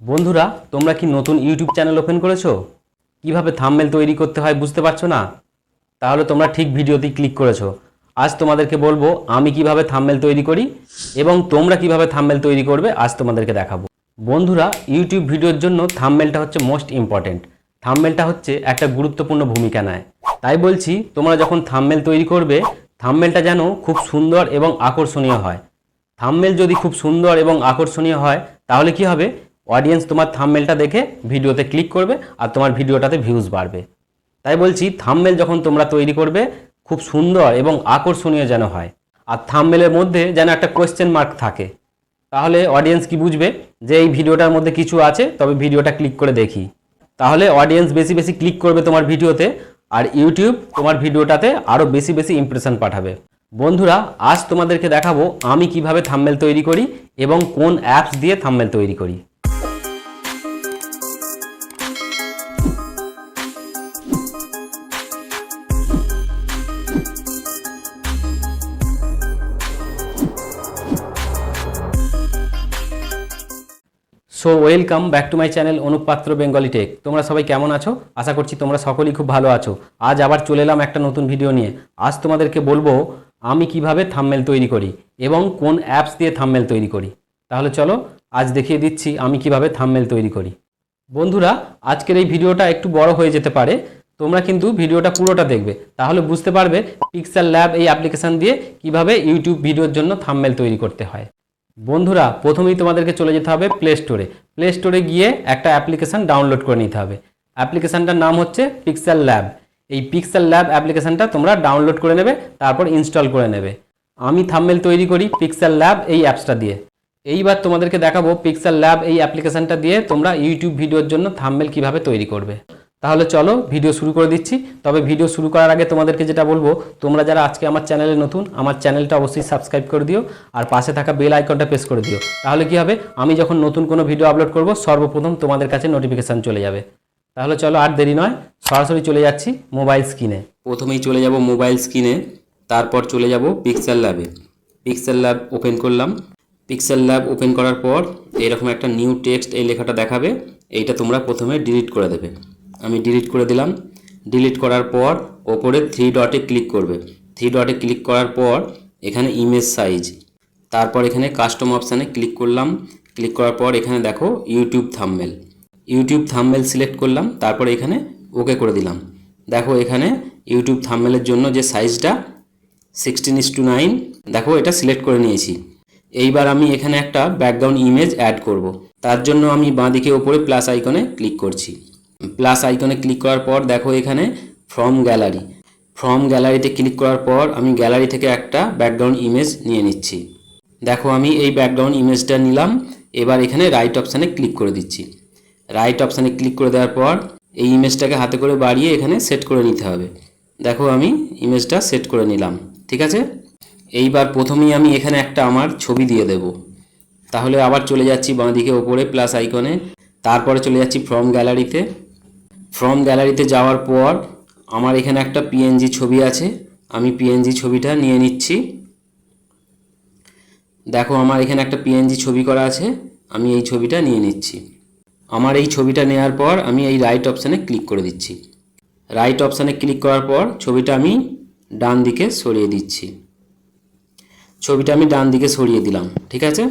বন্ধুরা, তোমরা কি নতুন ইউটিউব চ্যানেল ওপেন করেছ? কীভাবে থাম্বনেল তৈরি করতে হয় বুঝতে পারছ না? তাহলে তোমরা ঠিক ভিডিওতেই ক্লিক করেছ। আজ তোমাদেরকে বলব, আমি কীভাবে থাম্বনেল তৈরি করি এবং তোমরা কীভাবে থাম্বনেল তৈরি করবে, আজ তোমাদেরকে দেখাবো। বন্ধুরা, ইউটিউব ভিডিওর জন্য থাম্বনেলটা হচ্ছে মোস্ট ইম্পর্ট্যান্ট। থাম্বনেলটা হচ্ছে একটা গুরুত্বপূর্ণ ভূমিকা নেয়। তাই বলছি, তোমরা যখন থাম্বনেল তৈরি করবে, থাম্বনেলটা যেন খুব সুন্দর এবং আকর্ষণীয় হয়। থাম্বনেল যদি খুব সুন্দর এবং আকর্ষণীয় হয়, তাহলে কি হবে? অডিয়েন্স তোমার থাম্বনেলটা দেখে ভিডিওতে ক্লিক করবে আর তোমার ভিডিওটাতে ভিউজ বাড়বে। তাই বলছি থাম্বনেল যখন তোমরা তৈরি করবে, খুব সুন্দর এবং আকর্ষণীয় যেন হয়। আর থাম্বনেলের মধ্যে যেন একটা কোয়েশ্চেন মার্ক থাকে। তাহলে অডিয়েন্স কি বুঝবে? যে এই ভিডিওটার মধ্যে কিছু আছে, তবে ভিডিওটা ক্লিক করে দেখি। তাহলে অডিয়েন্স বেশি বেশি ক্লিক করবে তোমার ভিডিওতে, আর ইউটিউব তোমার ভিডিওটাতে আরও বেশি বেশি ইমপ্রেশন পাঠাবে। বন্ধুরা, আজ তোমাদেরকে দেখাবো আমি কীভাবে থাম্বনেল তৈরি করি এবং কোন অ্যাপস দিয়ে থাম্বনেল তৈরি করি। So welcome back to my channel Anup Patra Bengali tech তোমরা সবাই কেমন আছো? আশা করছি তোমরা সকলেই খুব ভালো আছো। আজ আবার চলে এলাম একটা নতুন ভিডিও নিয়ে। আজ তোমাদেরকে বলব, আমি কীভাবে থাম্মেল তৈরি করি এবং কোন অ্যাপস দিয়ে থাম্মেল তৈরি করি। তাহলে চলো, আজ দেখিয়ে দিচ্ছি আমি কীভাবে থাম্বনেল তৈরি করি। বন্ধুরা, আজকের এই ভিডিওটা একটু বড় হয়ে যেতে পারে। তোমরা কিন্তু ভিডিওটা পুরোটা দেখবে। তাহলে বুঝতে পারবে পিক্সেল ল্যাব এই অ্যাপ্লিকেশন দিয়ে কীভাবে ইউটিউব ভিডিওর জন্য থাম্মেল তৈরি করতে হয়। বন্ধুরা, প্রথমেই তোমাদেরকে চলে যেতে হবে প্লে স্টোরে প্লে স্টোরে গিয়ে একটা অ্যাপ্লিকেশান ডাউনলোড করে নিতে হবে। অ্যাপ্লিকেশানটার নাম হচ্ছে পিক্সেল ল্যাব এই পিক্সেল ল্যাব অ্যাপ্লিকেশানটা তোমরা ডাউনলোড করে নেবে, তারপর ইনস্টল করে নেবে। আমি থাম্বনেল তৈরি করি পিক্সেল ল্যাব এই অ্যাপসটা দিয়ে। এইবার তোমাদেরকে দেখাবো পিক্সেল ল্যাব এই অ্যাপ্লিকেশানটা দিয়ে তোমরা ইউটিউব ভিডিওর জন্য থাম্বনেল কীভাবে তৈরি করবে। তাহলে চলো ভিডিও শুরু করে দিচ্ছি। তবে ভিডিও শুরু করার আগে তোমাদেরকে যেটা বলব, তোমরা যারা আজকে আমার চ্যানেলে নতুন, আমার চ্যানেলটা অবশ্যই সাবস্ক্রাইব করে দিও আর পাশে থাকা বেল আইকনটা প্রেস করে দিও। তাহলে কি হবে? আমি যখন নতুন কোনো ভিডিও আপলোড করব, সর্বপ্রথম তোমাদের কাছে নোটিফিকেশান চলে যাবে। তাহলে চলো আর দেরি নয়, সরাসরি চলে যাচ্ছি মোবাইল স্ক্রিনে। প্রথমেই চলে যাব মোবাইল স্ক্রিনে, তারপর চলে যাব পিক্সেল ল্যাবে পিক্সেল ল্যাব ওপেন করলাম। পিক্সেল ল্যাব ওপেন করার পর এরকম একটা নিউ টেক্সট এই লেখাটা দেখাবে, এইটা তোমরা প্রথমে ডিলিট করে দেবে। আমি ডিলিট করে দিলাম। ডিলিট করার পর ওপরে থ্রি ডটে ক্লিক করবে। থ্রি ডটে ক্লিক করার পর এখানে ইমেজ সাইজ তারপর এখানে কাস্টম অপশানে ক্লিক করলাম। ক্লিক করার পর এখানে দেখো YouTube thumbnail YouTube thumbnail select করলাম। তারপর এখানে ওকে করে দিলাম। দেখো এখানে ইউটিউব থাম্বনেলের জন্য যে সাইজটা সিক্সটিন ইস টু নাইন দেখো এটা সিলেক্ট করে নিয়েছি। এইবার আমি এখানে একটা ব্যাকগ্রাউন্ড ইমেজ অ্যাড করব। তার জন্য আমি বাঁদিকে ওপরে প্লাস আইকনে ক্লিক করছি। প্লাস আইকনে ক্লিক করার পর দেখো এখানে ফ্রম গ্যালারি ফ্রম গ্যালারিতে ক্লিক করার পর আমি গ্যালারি থেকে একটা ব্যাকগ্রাউন্ড ইমেজ নিয়ে নিচ্ছি। দেখো আমি এই ব্যাকগ্রাউন্ড ইমেজটা নিলাম, এবার এখানে রাইট অপশানে ক্লিক করে দিচ্ছি। রাইট অপশানে ক্লিক করে দেওয়ার পর এই ইমেজটাকে হাতে করে বাড়িয়ে এখানে সেট করে নিতে হবে। দেখো আমি ইমেজটা সেট করে নিলাম, ঠিক আছে? এইবার প্রথমেই আমি এখানে একটা আমার ছবি দিয়ে দেব। তাহলে আবার চলে যাচ্ছি বাঁদিকে ওপরে প্লাস আইকনে তারপরে চলে যাচ্ছি ফ্রম গ্যালারিতে ফ্রম গ্যালারিতে যাওয়ার পর আমার এখানে একটা পিএনজি ছবি আছে। আমি পিএনজি ছবিটা নিয়ে নিচ্ছি। দেখো, আমার এখানে একটা পিএনজি ছবি করা আছে। আমি এই ছবিটা নিয়ে নিচ্ছি। আমার এই ছবিটা নেওয়ার পর আমি এই রাইট অপশানে ক্লিক করে দিচ্ছি। রাইট অপশানে ক্লিক করার পর ছবিটা আমি ডান দিকে সরিয়ে দিচ্ছি। ছবিটা আমি ডান দিকে সরিয়ে দিলাম, ঠিক আছে?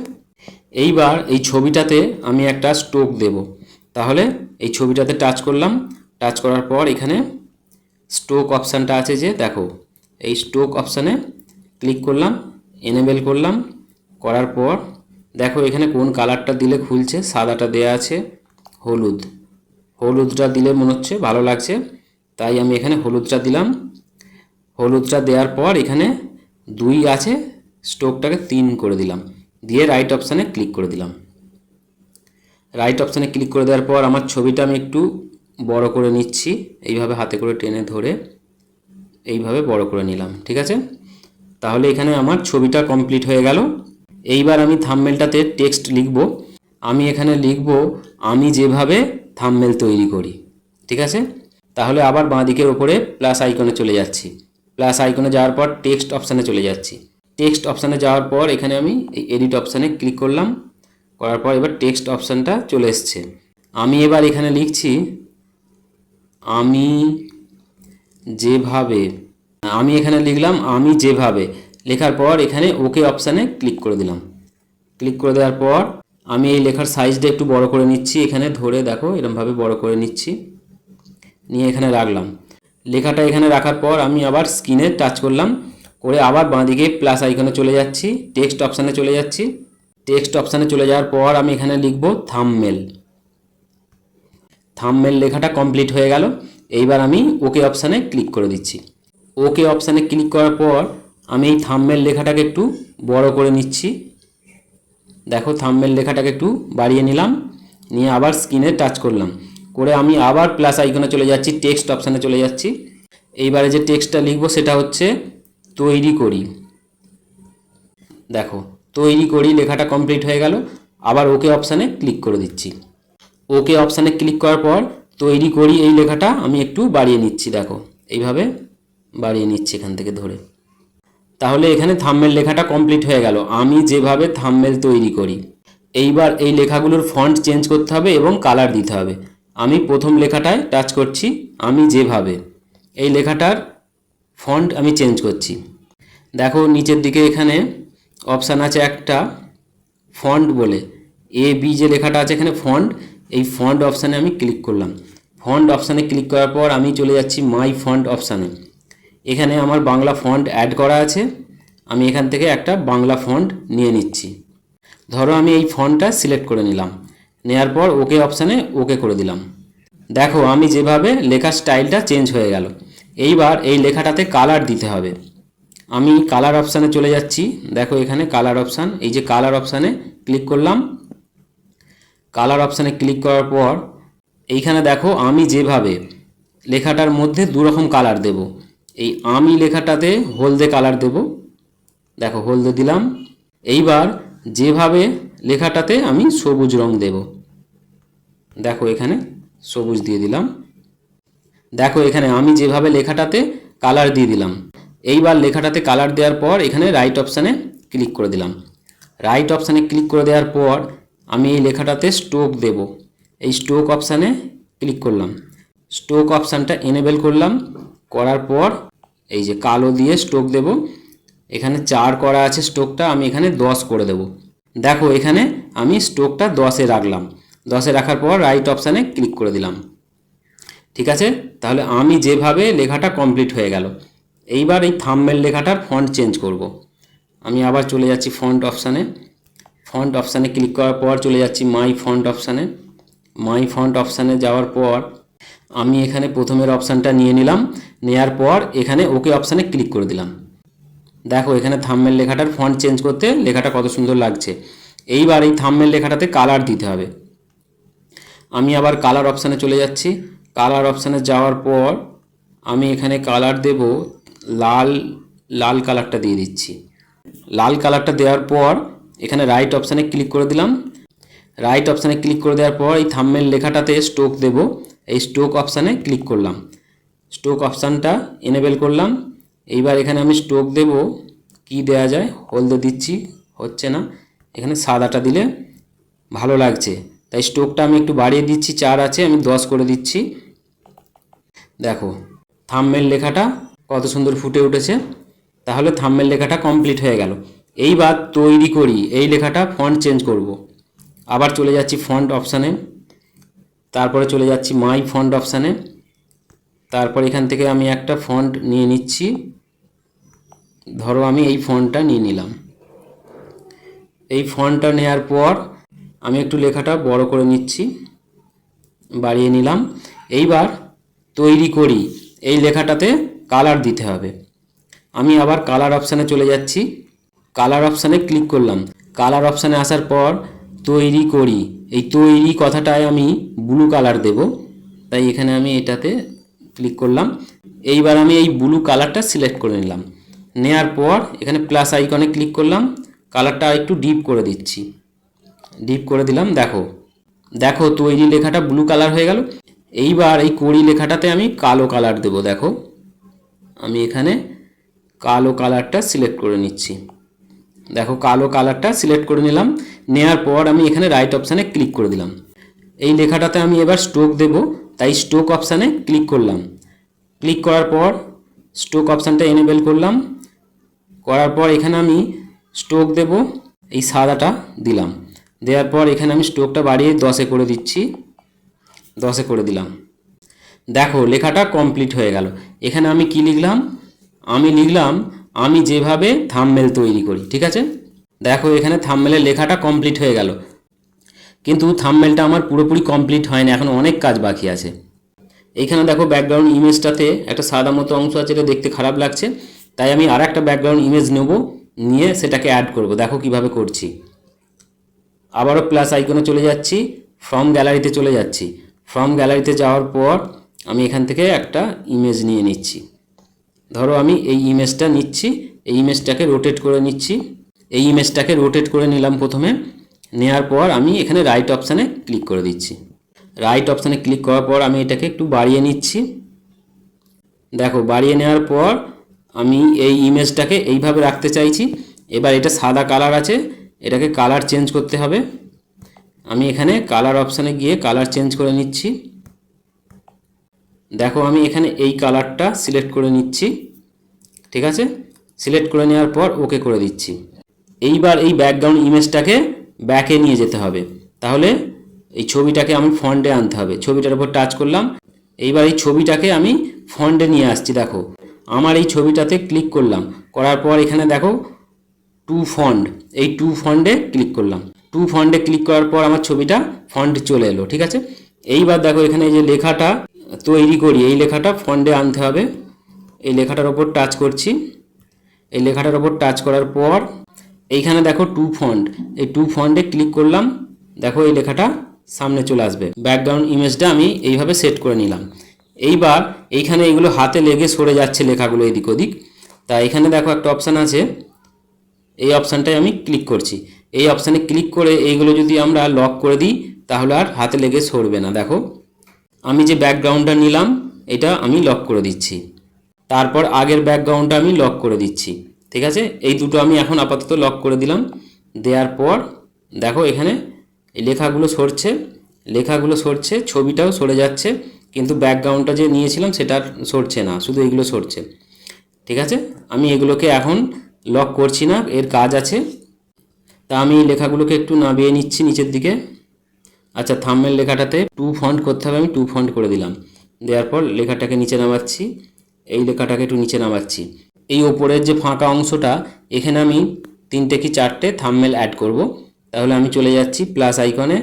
এইবার এই ছবিটাতে আমি একটা স্টোক দেব। তাহলে এই ছবিটাতে টাচ করলাম। টাচ করার পর এখানে স্টোক অপশানটা আছে যে, দেখো, এই স্টোক অপশানে ক্লিক করলাম এনেবেল করলাম, করার পর দেখো এখানে কোন কালারটা দিলে খুলছে, সাদাটা দেয়া আছে, হলুদ। হলুদটা দিলে মনে হচ্ছে ভালো লাগছে, তাই আমি এখানে হলুদটা দিলাম। হলুদটা দেওয়ার পর এখানে দুই আছে স্টোকটাকে তিন করে দিলাম। দিয়ে রাইট অপশানে ক্লিক করে দিলাম। রাইট অপশানে ক্লিক করে দেওয়ার পর আমার ছবিটা আমি একটু বড় করে নিচ্ছি। এইভাবে হাতে করে টেনে ধরে এইভাবে বড় করে নিলাম, ঠিক আছে? তাহলে এখানে আমার ছবিটা কমপ্লিট হয়ে গেল। এইবার আমি থাম্বনেলটাতে টেক্সট লিখব। আমি এখানে লিখব, আমি যেভাবে থাম্বনেল তৈরি করি ঠিক আছে? তাহলে আবার বাঁ দিকের ওপরে প্লাস আইকনে চলে যাচ্ছি। প্লাস আইকনে যাওয়ার পর টেক্সট অপশানে চলে যাচ্ছি। টেক্সট অপশানে যাওয়ার পর এখানে আমি এই এডিট অপশানে ক্লিক করলাম। করার পর এবার টেক্সট অপশানটা চলে এসছে। আমি এবার এখানে লিখছি, আমি যেভাবে, আমি এখানে লিখলাম, আমি যেভাবে। লেখার পর এখানে ওকে অপশানে ক্লিক করে দিলাম। ক্লিক করে দেওয়ার পর আমি এই লেখার সাইজটা একটু বড় করে নিচ্ছি। এখানে ধরে দেখো, এরমভাবে বড় করে নিচ্ছি। নিয়ে এখানে রাখলাম। লেখাটা এখানে রাখার পর আমি আবার স্ক্রিনে টাচ করলাম। করে আবার বাঁদিকে প্লাস আইকনে চলে যাচ্ছি। টেক্সট অপশানে চলে যাচ্ছি। টেক্সট অপশানে চলে যাওয়ার পর আমি এখানে লিখব থামমেল। থামমেল লেখাটা কমপ্লিট হয়ে গেল। এইবার আমি ওকে অপশানে ক্লিক করে দিচ্ছি। ওকে অপশানে ক্লিক করার পর আমি এই থামমেল লেখাটাকে একটু বড় করে নিচ্ছি। দেখো, থামমেল লেখাটাকে একটু বাড়িয়ে নিলাম। নিয়ে আবার স্ক্রিনে টাচ করলাম। করে আমি আবার প্লাস আইকনে চলে যাচ্ছি, টেক্সট অপশানে চলে যাচ্ছি। এইবারে যে টেক্সটটা লিখব সেটা হচ্ছে তৈরি করি। দেখো তৈরি করি লেখাটা কমপ্লিট হয়ে গেল। আবার ওকে অপশানে ক্লিক করে দিচ্ছি। ওকে অপশানে ক্লিক করার পর তৈরি করি এই লেখাটা, আমি একটু বাড়িয়ে নিচ্ছি, দেখো। এইভাবে বাড়িয়ে নিচ্ছি এখান থেকে ধরে। তাহলে এখানে থাম্মেল লেখাটা কমপ্লিট হয়ে গেল। আমি যেভাবে থাম্মেল তৈরি করি, এইবার এই লেখাগুলোর ফন্ট চেঞ্জ করতে হবে এবং কালার দিতে হবে। আমি প্রথম লেখাটায় টাচ করছি, আমি যেভাবে এই লেখাটার ফন্ট আমি চেঞ্জ করছি। দেখো, নিচের দিকে এখানে অপশান আছে একটা ফন্ট বলে। এ বি যে লেখাটা আছে এখানে ফন্ট এই ফন্ট অপশানে আমি ক্লিক করলাম। ফন্ট অপশানে ক্লিক করার পর আমি চলে যাচ্ছি মাই ফন্ট অপশানে। এখানে আমার বাংলা ফন্ট অ্যাড করা আছে। আমি এখান থেকে একটা বাংলা ফন্ট নিয়ে নিচ্ছি। ধরো আমি এই ফন্টটা সিলেক্ট করে নিলাম। নেওয়ার পর ওকে অপশানে ওকে করে দিলাম। দেখো আমি যেভাবে লেখার স্টাইলটা চেঞ্জ হয়ে গেল। এইবার এই লেখাটাতে কালার দিতে হবে। আমি কালার অপশানে চলে যাচ্ছি। দেখো এখানে কালার অপশান এই যে কালার অপশানে ক্লিক করলাম। কালার অপশানে ক্লিক করার পর, এইখানে দেখো আমি যেভাবে লেখাটার মধ্যে দু রকম কালার দেব। এই আমি লেখাটাতে হলদে কালার দেব। দেখো হলদে দিলাম। এইবার যেভাবে লেখাটাতে আমি সবুজ রং দেব। দেখো এখানে সবুজ দিয়ে দিলাম। দেখো এখানে আমি যেভাবে লেখাটাতে কালার দিয়ে দিলাম। এইবার লেখাটাতে কালার দেওয়ার পর এখানে রাইট অপশানে ক্লিক করে দিলাম। রাইট অপশানে ক্লিক করে দেওয়ার পর আমি এই লেখাটাতে স্টোক দেব। এই স্টোক অপশানে ক্লিক করলাম। স্টোক অপশানটা এনেবেল করলাম। করার পর এই যে কালো দিয়ে স্টোক দেব। এখানে চার করা আছে স্টোকটা আমি এখানে দশ করে দেব। দেখো, এখানে আমি স্টোকটা দশে রাখলাম। দশে রাখার পর রাইট অপশানে ক্লিক করে দিলাম। ঠিক আছে? তাহলে আমি যেভাবে লেখাটা কমপ্লিট হয়ে গেল। এইবার এই থাম্বেল লেখাটার ফন্ট চেঞ্জ করব। আমি আবার চলে যাচ্ছি ফন্ট অপশানে ফন্ট অপশানে ক্লিক করার পর চলে যাচ্ছি মাই ফন্ট অপশানে মাই ফন্ট অপশানে যাওয়ার পর আমি এখানে প্রথমের অপশানটা নিয়ে নিলাম। নেয়ার পর এখানে ওকে অপশানে ক্লিক করে দিলাম। দেখো এখানে থাম্বেল লেখাটার ফন্ট চেঞ্জ করতে লেখাটা কত সুন্দর লাগছে। এইবার এই থাম্বেল লেখাটাতে কালার দিতে হবে। আমি আবার কালার অপশানে চলে যাচ্ছি। কালার অপশানে যাওয়ার পর আমি এখানে কালার দেব লাল লাল কালারটা দিয়ে দিচ্ছি। লাল কালারটা দেওয়ার পর এখানে রাইট অপশানে ক্লিক করে দিলাম। রাইট অপশানে ক্লিক করে দেওয়ার পর এই থাম্বেল লেখাটাতে স্টোক দেব। এই স্টোক অপশানে ক্লিক করলাম। স্টোক অপশানটা এনেবেল করলাম। এইবার এখানে আমি স্টোক দেব। কি দেয়া যায়? হলদে দিচ্ছি। হচ্ছে না। এখানে সাদাটা দিলে ভালো লাগছে। তাই স্টোকটা আমি একটু বাড়িয়ে দিচ্ছি। চার আছে, আমি দশ করে দিচ্ছি। দেখো থাম্মেল লেখাটা কত সুন্দর ফুটে উঠেছে, তাহলে থাম্মেল লেখাটা কমপ্লিট হয়ে গেল। এইবার তৈরি করি, এই লেখাটা ফন্ট চেঞ্জ করব। আবার চলে যাচ্ছি ফন্ট অপশানে তারপরে চলে যাচ্ছি মাই ফন্ট অপশানে তারপর এখান থেকে আমি একটা ফন্ট নিয়ে নিচ্ছি। ধরো আমি এই ফন্টটা নিয়ে নিলাম। এই ফন্টটা নেওয়ার পর আমি একটু লেখাটা বড় করে নিচ্ছি, বাড়িয়ে নিলাম। এইবার তৈরি করি, এই লেখাটাতে কালার দিতে হবে। আমি আবার কালার অপশানে চলে যাচ্ছি। কালার অপশানে ক্লিক করলাম। কালার অপশানে আসার পর তৈরি করি। এই তৈরি কথাটায় আমি ব্লু কালার দেব। তাই এখানে আমি এটাতে ক্লিক করলাম। এইবার আমি এই ব্লু কালারটা সিলেক্ট করে নিলাম। নেয়ার পর এখানে প্লাস আইকনে ক্লিক করলাম। কালারটা একটু ডিপ করে দিচ্ছি। ডিপ করে দিলাম, দেখো। দেখো, তৈরি লেখাটা ব্লু কালার হয়ে গেল। এইবার এই কড়ি লেখাটাতে আমি কালো কালার দেব, দেখো। আমি এখানে কালো কালারটা সিলেক্ট করে নিচ্ছি। দেখো, কালো কালারটা সিলেক্ট করে নিলাম। নেওয়ার পর আমি এখানে রাইট অপশানে ক্লিক করে দিলাম। এই লেখাটাতে আমি এবার স্ট্রোক দেব, তাই স্ট্রোক অপশানে ক্লিক করলাম। ক্লিক করার পর স্ট্রোক অপশানটা এনেবেল করলাম। করার পর এখানে আমি স্ট্রোক দেব, এই সাদাটা দিলাম। দেওয়ার পর এখানে আমি স্ট্রোকটা বাড়িয়ে দশে করে দিচ্ছি। দশে করে দিলাম। দেখো, লেখাটা কমপ্লিট হয়ে গেল। এখানে আমি কি লিখলাম? আমি লিখলাম, আমি যেভাবে থামমেল তৈরি করি, ঠিক আছে? দেখো, এখানে থামমেলের লেখাটা কমপ্লিট হয়ে গেল। কিন্তু থামমেলটা আমার পুরোপুরি কমপ্লিট হয়নি, এখন অনেক কাজ বাকি আছে। এইখানে দেখো ব্যাকগ্রাউন্ড ইমেজটাতে একটা সাদা মতো অংশ আছে, এটা দেখতে খারাপ লাগছে। তাই আমি আর একটা ব্যাকগ্রাউন্ড ইমেজ নেব, নিয়ে সেটাকে অ্যাড করব। দেখো কীভাবে করছি। আবারও প্লাস আইকনে চলে যাচ্ছি ফ্রম গ্যালারিতে চলে যাচ্ছি। ফ্রম গ্যালারিতে যাওয়ার পর আমি এখান থেকে একটা ইমেজ নিয়ে নিচ্ছি। ধরো আমি এই ইমেজটা নিচ্ছি, এই ইমেজটাকে রোটেট করে নিচ্ছি। এই ইমেজটাকে রোটেট করে নিলাম প্রথমে নেওয়ার পর আমি এখানে রাইট অপশানে ক্লিক করে দিচ্ছি। রাইট অপশানে ক্লিক করার পর আমি এটাকে একটু বাড়িয়ে নিচ্ছি। দেখো, বাড়িয়ে নেওয়ার পর আমি এই ইমেজটাকে এইভাবে রাখতে চাইছি। এবার এটা সাদা কালার আছে, এটাকে কালার চেঞ্জ করতে হবে। আমি এখানে কালার অপশানে গিয়ে কালার চেঞ্জ করে নিচ্ছি। দেখো আমি এখানে এই কালারটা সিলেক্ট করে নিচ্ছি, ঠিক আছে? সিলেক্ট করে নেওয়ার পর ওকে করে দিচ্ছি। এইবার এই ব্যাকগ্রাউন্ড ইমেজটাকে ব্যাকে নিয়ে যেতে হবে। তাহলে এই ছবিটাকে আমি ফন্ডে আনতে হবে। ছবিটার উপর টাচ করলাম। এইবার এই ছবিটাকে আমি ফন্ডে নিয়ে আসছি, দেখো। আমার এই ছবিটাতে ক্লিক করলাম। করার পর এখানে দেখো টু ফন্ড এই টু ফন্ডে ক্লিক করলাম। টু ফন্ডে ক্লিক করার পর আমার ছবিটা ফন্ড চলে এলো, ঠিক আছে? এইবার দেখো এখানে এই যে লেখাটা তৈরি করি, এই লেখাটা ফন্ডে আনতে হবে। এই লেখাটার ওপর টাচ করছি। এই লেখাটার ওপর টাচ করার পর এইখানে দেখো টু ফন্ড এই টু ফন্ডে ক্লিক করলাম। দেখো এই লেখাটা সামনে চলে আসবে। ব্যাকগ্রাউন্ড ইমেজটা আমি এইভাবে সেট করে নিলাম। এইবার এইখানে এগুলো হাতে লেগে সরে যাচ্ছে লেখাগুলো এদিক ওদিক। তা এখানে দেখো একটা অপশান আছে। এই অপশানটায় আমি ক্লিক করছি। এই অপশানে ক্লিক করে এইগুলো যদি আমরা লক করে দিই, তাহলে আর হাতে লেগে সরবে না। দেখো। আমি যে ব্যাকগ্রাউন্ডটা নিলাম, এটা আমি লক করে দিচ্ছি। তারপর আগের ব্যাকগ্রাউন্ডটা আমি লক করে দিচ্ছি, ঠিক আছে? এই দুটো আমি এখন আপাতত লক করে দিলাম। দেওয়ার পর, দেখো এখানে লেখাগুলো সরছে লেখাগুলো সরছে, ছবিটাও সরে যাচ্ছে, কিন্তু ব্যাকগ্রাউন্ডটা যে নিয়েছিলাম সেটা সরছে না, শুধু এগুলো সরছে, ঠিক আছে? আমি এগুলোকে এখন লক করছি না, এর কাজ আছে। তা আমি লেখাগুলোকে একটু নামিয়ে নিচ্ছি নিচের দিকে। আচ্ছা থাম্বেল লেখাটাতে টু ফন্ট করতে হবে, আমি টু ফন্ট করে দিলাম। দেওয়ার পর লেখাটাকে নিচে নামাচ্ছি। এই লেখাটাকে একটু নিচে নামাচ্ছি। এই ওপরের যে ফাঁকা অংশটা, এখানে আমি তিনটে কি চারটে থাম্বেল অ্যাড করব। তাহলে আমি চলে যাচ্ছি প্লাস আইকনে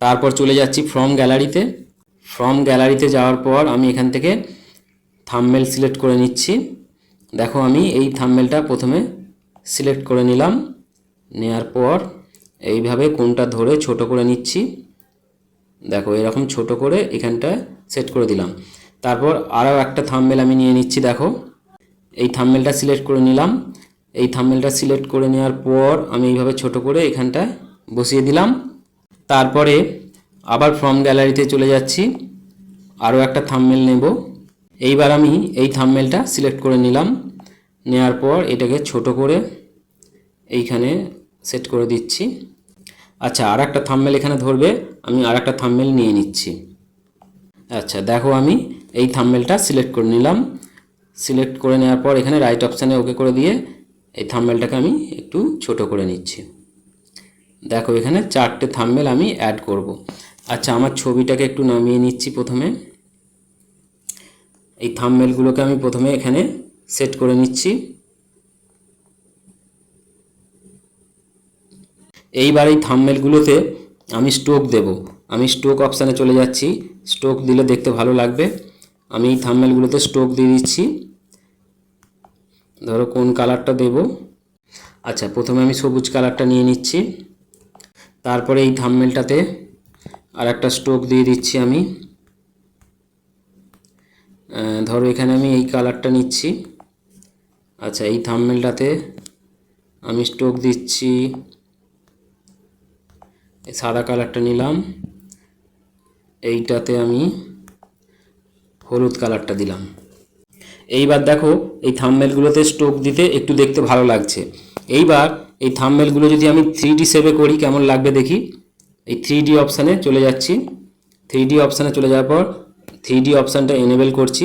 তারপর চলে যাচ্ছি ফ্রম গ্যালারিতে ফ্রম গ্যালারিতে যাওয়ার পর আমি এখান থেকে থাম্বেল সিলেক্ট করে নিচ্ছি। দেখো, আমি এই থাম্বেলটা প্রথমে সিলেক্ট করে নিলাম। নেয়ার পর এইভাবে কোনটা ধরে ছোট করে নিচ্ছি। দেখো, এরকম ছোট করে এখানটা সেট করে দিলাম। তারপর আরও একটা থাম্বেল আমি নিয়ে নিচ্ছি, দেখো। এই থাম্বেলটা সিলেক্ট করে নিলাম। এই থাম্বেলটা সিলেক্ট করে নেওয়ার পর আমি এইভাবে ছোট করে এখানটা বসিয়ে দিলাম। তারপরে আবার ফ্রম গ্যালারিতে চলে যাচ্ছি। আরও একটা থাম্বেল নেব। এইবার আমি এই থাম্বেলটা সিলেক্ট করে নিলাম। নেওয়ার পর এটাকে ছোট করে এইখানে সেট করে দিচ্ছি। আচ্ছা আর একটা থাম্বেল এখানে ধরবে। আমি আর একটা থাম্বেল নিয়ে নিচ্ছি। আচ্ছা দেখো আমি এই থাম্বেলটা সিলেক্ট করে নিলাম। সিলেক্ট করে নেওয়ার পর এখানে রাইট অপশানে ওকে করে দিয়ে এই থাম্বেলটাকে আমি একটু ছোট করে নিচ্ছি। দেখো, এখানে চারটে থাম্বেল আমি অ্যাড করব। আচ্ছা আমার ছবিটাকে একটু নামিয়ে নিচ্ছি প্রথমে। এই থাম্বেলগুলোকে আমি প্রথমে এখানে সেট করে নিচ্ছি। এইবার এই থাম্বেলগুলোতে আমি স্টোক দেব। আমি স্টোক অপশানে চলে যাচ্ছি। স্টোক দিলে দেখতে ভালো লাগবে। আমি এই থাম্বেলগুলোতে স্টোক দিয়ে দিচ্ছি। ধরো কোন কালারটা দেব। আচ্ছা প্রথমে আমি সবুজ কালারটা নিয়ে নিচ্ছি। তারপরে এই থাম্বেলটাতে আর একটা স্টোক দিয়ে দিচ্ছি আমি। ধরো এখানে আমি এই কালারটা নিচ্ছি। আচ্ছা এই থাম্বেলটাতে আমি স্টোক দিচ্ছি। সাদা কালারটা নিলাম। এইটাতে আমি হলুদ কালারটা দিলাম। এইবার দেখো, এই থাম্বেলগুলোতে স্টোক দিতে একটু দেখতে ভালো লাগছে। এইবার এই থাম্বেলগুলো যদি আমি থ্রি ডি সেভে করি, কেমন লাগবে দেখি? এই থ্রি ডি অপশানে চলে যাচ্ছি। থ্রি ডি অপশানে চলে যাওয়ার পর থ্রি ডি অপশানটা এনেবেল করছি।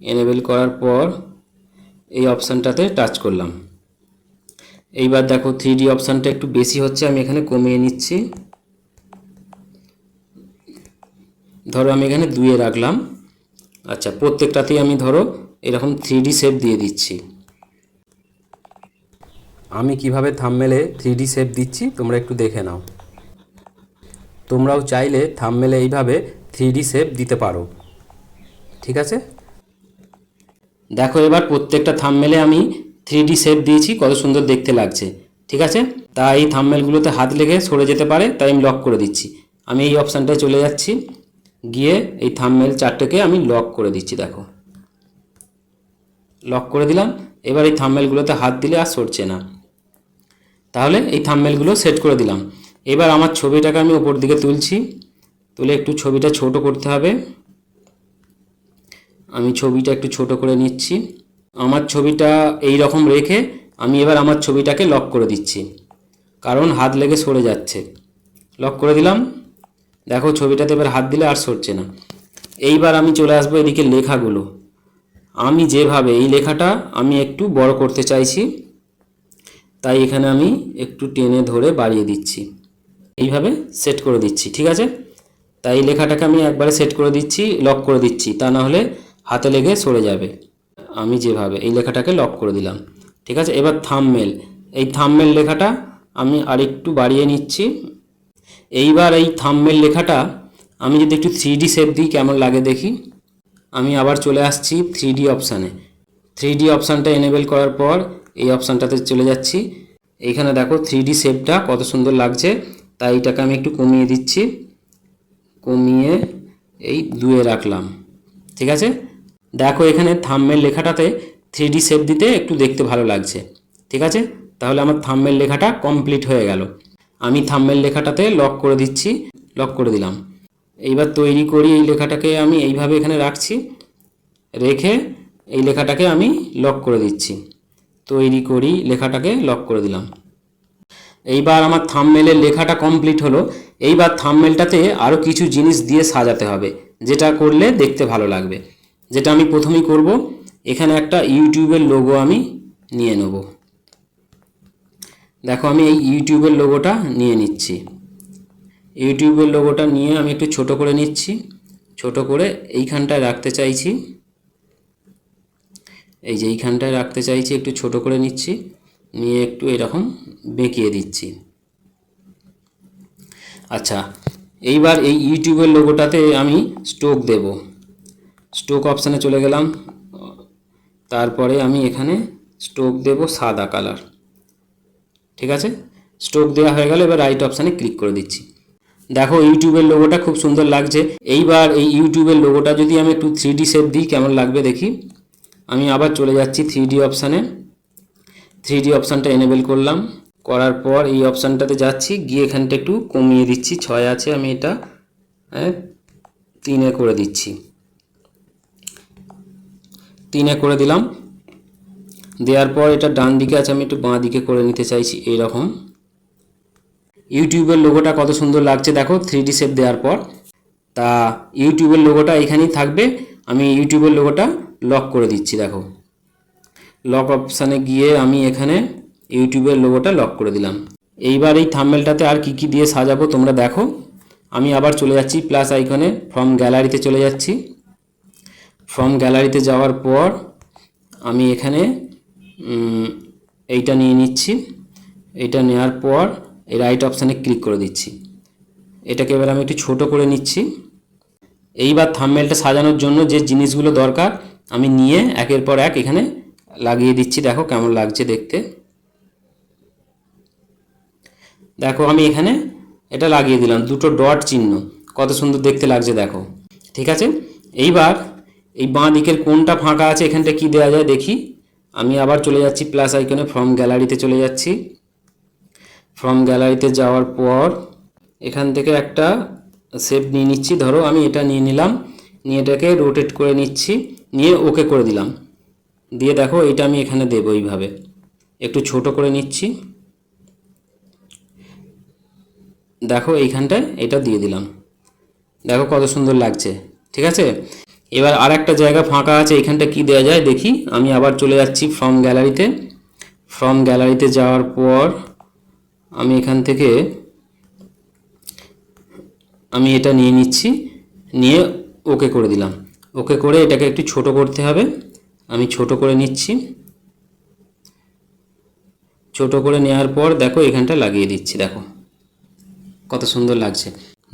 এনেবেল করার পর এই অপশানটাতে টাচ করলাম। এইবার দেখো থ্রি ডি অপশানটা একটু বেশি হচ্ছে, আমি এখানে কমিয়ে নিচ্ছি। ধরো আমি এখানে দুয়ে রাখলাম। আচ্ছা প্রত্যেকটাতেই আমি ধরো এরকম থ্রি শেপ দিয়ে দিচ্ছি। আমি কীভাবে থামমেলে থ্রি শেপ দিচ্ছি, তোমরা একটু দেখে নাও। তোমরাও চাইলে থামমেলে এইভাবে থ্রি শেপ দিতে পারো। ঠিক আছে? দেখো, এবার প্রত্যেকটা থামমেলে আমি থ্রি শেপ দিয়েছি, কত সুন্দর দেখতে লাগছে। ঠিক আছে? তা এই থামমেলগুলোতে হাত লেগে সরে যেতে পারে, তাই আমি লক করে দিচ্ছি। আমি এই অপশানটায় চলে যাচ্ছি। গিয়ে এই থামমেল চারটেকে আমি লক করে দিচ্ছি, দেখো। লক করে দিলাম, এবার এই থামমেলগুলোতে হাত দিলে আর সরছে না। তাহলে এই থামমেলগুলো সেট করে দিলাম। এবার আমার ছবিটাকে আমি ওপর দিকে তুলছি, তুলে একটু ছবিটা ছোট করতে হবে। আমি ছবিটা একটু ছোট করে নিচ্ছি। আমার ছবিটা এই রকম রেখে আমি এবার আমার ছবিটাকে লক করে দিচ্ছি। কারণ হাত লেগে সরে যাচ্ছে। লক করে দিলাম। দেখো ছবিটাতে এবার হাত দিলে আর সরছে না। এইবার আমি চলে আসব এদিকে লেখাগুলো। আমি যেভাবে, এই লেখাটা আমি একটু বড় করতে চাইছি, তাই এখানে আমি একটু টেনে ধরে বাড়িয়ে দিচ্ছি। এইভাবে সেট করে দিচ্ছি, ঠিক আছে? তাই লেখাটাকে আমি একবারে সেট করে দিচ্ছি, লক করে দিচ্ছি, তা না হলে হাতে লেগে সরে যাবে। আমি যেভাবে, এই লেখাটাকে লক করে দিলাম, ঠিক আছে? এবার থামমেল এই থামমেল লেখাটা আমি আরেকটু বাড়িয়ে নিচ্ছি এইবার এই থামমেল লেখাটা আমি যদি একটু থ্রি শেপ দিই, কেমন লাগে দেখি? আমি আবার চলে আসছি থ্রি ডি অপশানে থ্রি ডি অপশানটা এনেবেল করার পর এই অপশানটাতে চলে যাচ্ছি। এইখানে দেখো থ্রি ডি শেপটা কত সুন্দর লাগছে। তাই এটাকে আমি একটু কমিয়ে দিচ্ছি। কমিয়ে এই দুয়ে রাখলাম। ঠিক আছে? দেখো এখানে থাম্মেল লেখাটাতে থ্রি ডি শেপ দিতে একটু দেখতে ভালো লাগছে। ঠিক আছে? তাহলে আমার থাম্মেল লেখাটা কমপ্লিট হয়ে গেল। আমি থাম্মেল লেখাটাতে লক করে দিচ্ছি লক করে দিলাম। এইবার তৈরি করি এই লেখাটাকে আমি এইভাবে এখানে রাখছি। রেখে এই লেখাটাকে আমি লক করে দিচ্ছি। তৈরি করি, লেখাটাকে লক করে দিলাম। এইবার আমার থামমেলের লেখাটা কমপ্লিট হলো। এইবার থামমেলটাতে আরও কিছু জিনিস দিয়ে সাজাতে হবে, যেটা করলে দেখতে ভালো লাগবে। যেটা আমি প্রথমেই করব, এখানে একটা ইউটিউবের লোগো আমি নিয়ে নেব। দেখো, আমি এই ইউটিউবের লোগোটা নিয়ে নিচ্ছি। ইউটিউবের লোগোটা নিয়ে আমি একটু ছোট করে নিচ্ছি। ছোট করে এইখানটায় রাখতে চাইছি। এই যে এইখানটায় রাখতে চাইছি, একটু ছোট করে নিচ্ছি। নিয়ে একটু এরকম বেঁকিয়ে দিচ্ছি। আচ্ছা এইবার এই ইউটিউবের লোগোটাতে আমি স্টোক দেব। স্টোক অপশানে চলে গেলাম। তারপরে আমি এখানে স্টোক দেব সাদা কালার ঠিক আছে? স্টোক দেওয়া হয়ে গেল এবার রাইট অপশানে ক্লিক করে দিচ্ছি। দেখো ইউটিউবের লোগোটা খুব সুন্দর লাগছে। এইবার এই ইউটিউবের লোগোটা যদি আমি একটু থ্রি ডি শেপ দিই কেমন লাগবে দেখি? আমি আবার চলে যাচ্ছি থ্রি ডি অপশানে থ্রি ডি অপশানটা এনেবেল করলাম। করার পর এই অপশানটাতে যাচ্ছি গিয়ে এখানটা একটু কমিয়ে দিচ্ছি। ছয় আছে আমি এটা হ্যাঁ, তিনে করে দিচ্ছি। তিনে করে দিলাম। দেওয়ার পর এটা ডান দিকে আছে, আমি একটু বাঁ দিকে করে নিতে চাইছি এইরকম। ইউটিউবের লোগোটা কত সুন্দর লাগছে দেখো থ্রি ডি শেপ দেওয়ার পর। তা ইউটিউবের লোগোটা এখানেই থাকবে, আমি ইউটিউবের লোগোটা লক করে দিচ্ছি, দেখো। লক অপশানে গিয়ে আমি এখানে ইউটিউবের লোগোটা লক করে দিলাম। এইবার এই থাম্বেলটাতে আর কি কি দিয়ে সাজাবো তোমরা দেখো। আমি আবার চলে যাচ্ছি প্লাস আইকনে ফ্রম গ্যালারিতে চলে যাচ্ছি। ফ্রম গ্যালারিতে যাওয়ার পর আমি এখানে এইটা নিয়ে নিচ্ছি। এইটা নেওয়ার পর এই রাইট অপশানে ক্লিক করে দিচ্ছি। এটাকে এবার আমি একটু ছোট করে নিচ্ছি। এইবার থামমেলটা সাজানোর জন্য যে জিনিসগুলো দরকার, আমি নিয়ে একের পর এক এখানে লাগিয়ে দিচ্ছি। দেখো কেমন লাগছে দেখতে। দেখো আমি এখানে এটা লাগিয়ে দিলাম, দুটো ডট চিহ্ন। কত সুন্দর দেখতে লাগছে দেখো। ঠিক আছে? এইবার এই বাঁ দিকের কোনটা ফাঁকা আছে, এখানটা কি দেওয়া যায় দেখি। আমি আবার চলে যাচ্ছি প্লাস আইকনে ফ্রম গ্যালারিতে চলে যাচ্ছি। ফ্রম গ্যালারিতে যাওয়ার পর এখান থেকে একটা সেভ নিয়ে নিচ্ছি। ধরো আমি এটা নিয়ে নিলাম, নিয়ে এটাকে রোটেট করে নিচ্ছি, নিয়ে ওকে করে দিলাম। দিয়ে দেখো এটা আমি এখানে দেবো এইভাবে। একটু ছোট করে নিচ্ছি। দেখো এইখানটায় এটা দিয়ে দিলাম। দেখো কত সুন্দর লাগছে। ঠিক আছে? এবার আর একটা জায়গা ফাঁকা আছে, এখানটা কি দেওয়া যায় দেখি। আমি আবার চলে যাচ্ছি ফ্রম গ্যালারিতে ফ্রম গ্যালারিতে যাওয়ার পর আমি এখান থেকে আমি এটা নিয়ে নিচ্ছি, নিয়ে ওকে করে দিলাম। ওকে করে এটাকে একটু ছোট করতে হবে। আমি ছোট করে নিচ্ছি। ছোট করে নেওয়ার পর দেখো এখানটা লাগিয়ে দিচ্ছি, দেখো। কত সুন্দর লাগছে।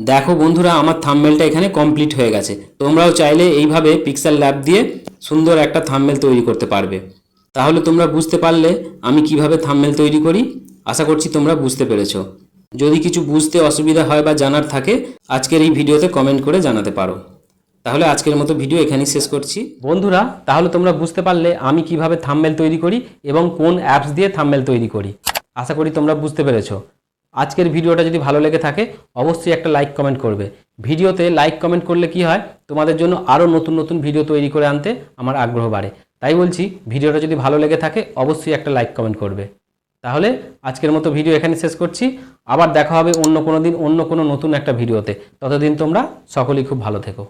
দেখো বন্ধুরা, আমার থাম্বেলটা এখানে কমপ্লিট হয়ে গেছে। তোমরাও চাইলে এইভাবে পিক্সেল ল্যাব দিয়ে সুন্দর একটা থাম্বেল তৈরি করতে পারবে। তাহলে তোমরা বুঝতে পারলে আমি কীভাবে থাম্বেল তৈরি করি। আশা করছি তোমরা বুঝতে পেরেছ। যদি কিছু বুঝতে অসুবিধা হয় বা জানার থাকে, আজকের এই ভিডিওতে কমেন্ট করে জানাতে পারো। তাহলে আজকের মতো ভিডিও এখানেই শেষ করছি। বন্ধুরা, তাহলে তোমরা বুঝতে পারলে আমি কীভাবে থাম্বেল তৈরি করি এবং কোন অ্যাপস দিয়ে থাম্বেল তৈরি করি। আশা করি তোমরা বুঝতে পেরেছ। আজকের ভিডিওটা যদি ভালো লেগে থাকে, অবশ্যই একটা লাইক কমেন্ট করবে। ভিডিওতে লাইক কমেন্ট করলে কি হয়? তোমাদের জন্য আরও নতুন নতুন ভিডিও তৈরি করে আনতে আমার আগ্রহ বাড়ে। তাই বলছি, ভিডিওটা যদি ভালো লেগে থাকে, অবশ্যই একটা লাইক কমেন্ট করবে। তাহলে আজকের মতো ভিডিও এখানে শেষ করছি। আবার দেখা হবে অন্য কোনো দিন, অন্য কোনো নতুন একটা ভিডিওতে। ততদিন তোমরা সকলেই খুব ভালো থেকো।